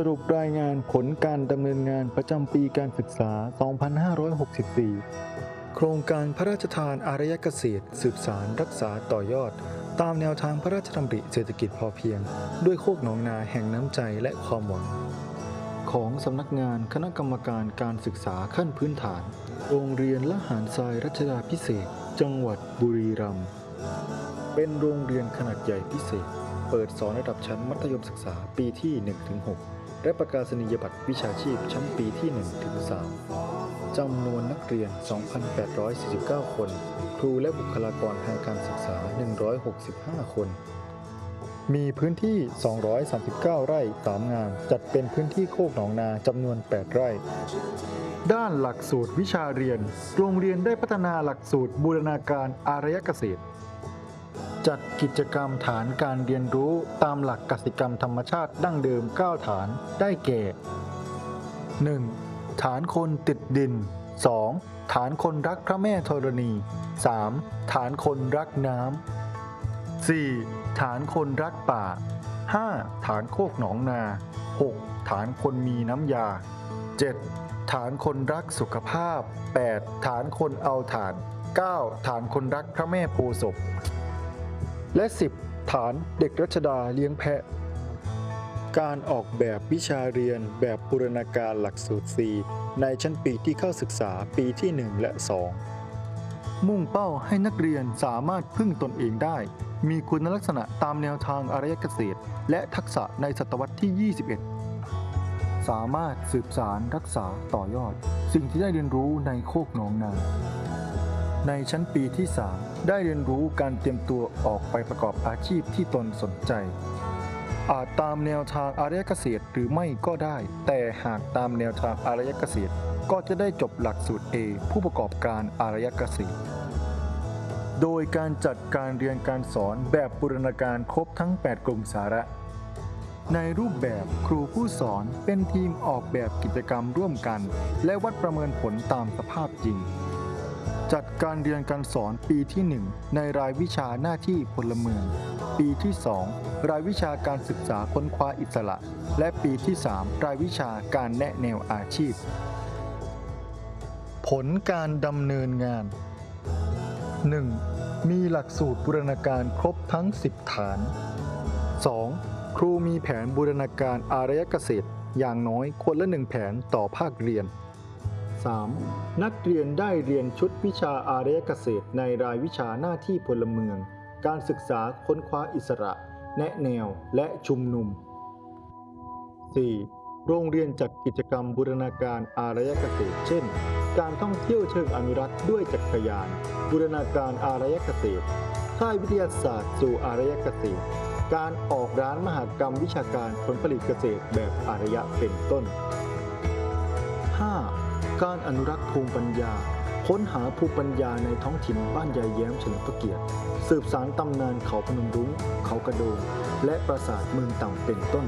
สรุปรายงานผลการดำเนินงานประจำปีการศึกษา 2564 โครงการพระราชทานอารยเกษตร สืบสารรักษาต่อยอด ตามแนวทางพระราชดำริเศรษฐกิจพอเพียง ด้วยโคกหนองนาแห่งน้ำใจและความหวัง ของสำนักงานคณะกรรมการการศึกษาขั้นพื้นฐาน โรงเรียนละหารทรายรัชดาพิเศษ จังหวัดบุรีรัมย์ เป็นโรงเรียนขนาดใหญ่พิเศษ เปิดสอนระดับชั้นมัธยมศึกษาปีที่ 1-6 และประกาศนียบัตรวิชาชีพชั้นปีที่ 1-3 จำนวนนักเรียน 2,849 คน ครูและบุคลากรทางการศึกษา 165 คน มีพื้นที่ 239 ไร่ 3 งาน จัดเป็นพื้นที่โคกหนองนาจำนวน 8 ไร่ด้านหลักสูตรวิชาเรียน โรงเรียนได้พัฒนาหลักสูตรบูรณาการอารยเกษตร จัดกิจกรรมฐานการเรียนรู้ตามหลักกสิกรรมธรรมชาติดั้งเดิม 9 ฐานได้แก่ 1. ฐานคนติดดิน 2. ฐานคนรักพระแม่ธรณี 3. ฐานคนรักน้ำ 4. ฐานคนรักป่า 5. ฐานโคกหนองนา 6. ฐานคนมีน้ำยา 7. ฐานคนรักสุขภาพ 8. ฐานคนเอาฐาน 9. ฐานคนรักพระแม่โพศพ และ 10 ฐานเด็กรัชดาเลี้ยงแพะ การออกแบบวิชาเรียนแบบบูรณาการหลักสูตร 4 ในชั้นปีที่เข้าศึกษาปีที่ 1 และ 2 มุ่งเป้าให้นักเรียนสามารถพึ่งตนเองได้ มีคุณลักษณะตามแนวทางอารยเกษตร และทักษะในศตวรรษที่ 21สามารถสืบสารรักษาต่อยอด สิ่งที่ได้เรียนรู้ในโคกหนองนา ในชั้นปีที่ 3 ได้เรียนรู้การเตรียมตัวออกไปประกอบอาชีพที่ตนสนใจ อาจตามแนวทางอารยเกษตรหรือไม่ก็ได้ แต่หากตามแนวทางอารยเกษตร ก็จะได้จบหลักสูตร A ผู้ประกอบการอารยเกษตร โดยการจัดการเรียนการสอนแบบบูรณาการครบทั้ง 8 กลุ่มสาระ ในรูปแบบครูผู้สอนเป็นทีมออกแบบกิจกรรมร่วมกัน และวัดประเมินผลตามสภาพจริง จัดการเรียนการสอนปีที่ 1 ในรายวิชาหน้าที่พลเมือง ปีที่ 2 รายวิชาการศึกษาค้นคว้าอิสระ และปีที่ 3 รายวิชาการแนะแนวอาชีพ ผลการดำเนินงาน 1. มีหลักสูตรบูรณาการครบทั้ง 10 ฐาน 2. ครูมีแผนบูรณาการอารยเกษตรอย่างน้อยคนละหนึ่งแผนต่อภาคเรียน 3. นักเรียนได้เรียนชุดวิชาอารยเกษตรในรายวิชาหน้าที่พลเมือง การศึกษาค้นคว้าอิสระ แนะแนวและชุมนุม 4. โรงเรียนจัดกิจกรรมบูรณาการอารยเกษตร เช่น การท่องเที่ยวเชิงอนุรักษ์ด้วยจักรยาน บูรณาการอารยเกษตร ค่ายวิทยาศาสตร์สู่อารยเกษตร การออกร้านมหากรรมวิชาการผลผลิตเกษตรแบบอารยะเป็นต้น การอนุรักษ์ภูมิปัญญา ค้นหาภูมิปัญญาในท้องถิ่นบ้านยายแย้มเฉลิมพระเกียรติ สืบสารตำนานเขาพนมรุ้ง เขากระโดง และปราสาทเมืองต่ำเป็นต้น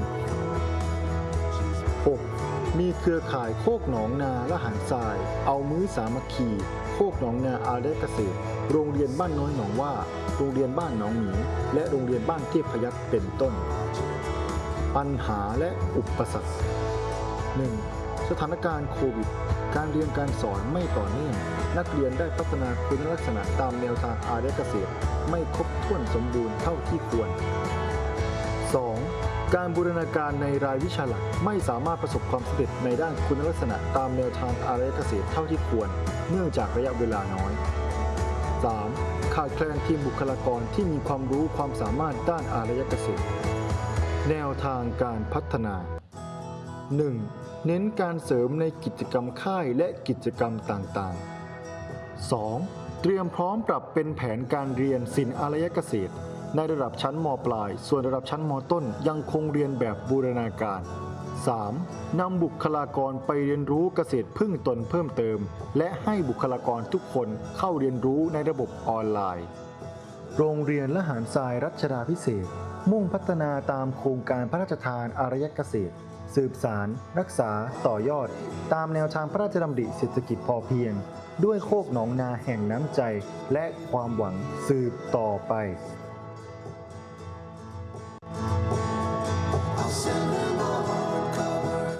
6. มีเครือข่ายโคกหนองนาและหันทราย เอามือสามัคคี โคกหนองนาอาได้เกษตร โรงเรียนบ้านน้อยหนองว่า โรงเรียนบ้านหนองหมีและโรงเรียนบ้านเทพยัคฆ์เป็นต้น ปัญหาและอุปสรรค 1. สถานการณ์โควิด การเรียนการสอนไม่ต่อเนื่อง นักเรียนได้พัฒนาคุณลักษณะตามแนวทางอารยเกษตร ไม่ครบถ้วนสมบูรณ์เท่าที่ควร 2. การบูรณาการในรายวิชาหลักไม่สามารถประสบความสำเร็จในด้านคุณลักษณะตามแนวทางอารยเกษตรเท่าที่ควร เนื่องจากระยะเวลาน้อย 3. ขาดแคลนทีมบุคลากรที่มีความรู้ความสามารถด้านอารยเกษตร แนวทางการพัฒนา 1. เน้นการเสริมในกิจกรรมค่ายและกิจกรรมต่างๆ 2. เตรียมพร้อมปรับเป็นแผนการเรียนศิลป์อารยเกษตร ในระดับชั้นมปลาย ส่วนระดับชั้นมต้นยังคงเรียนแบบบูรณาการ 3. นำบุคลากรไปเรียนรู้เกษตรพึ่งตนเพิ่มเติม และให้บุคลากรทุกคนเข้าเรียนรู้ในระบบออนไลน์ โรงเรียนละหารทรายรัชดาพิเศษ มุ่งพัฒนาตามโครงการพระราชทานอารยเกษตร สืบสาร รักษา ต่อยอด ตามแนวทางพระราชดำริเศรษฐกิจพอเพียง ด้วยโคกหนองนาแห่งน้ำใจ และความหวังสืบต่อไป I'll send them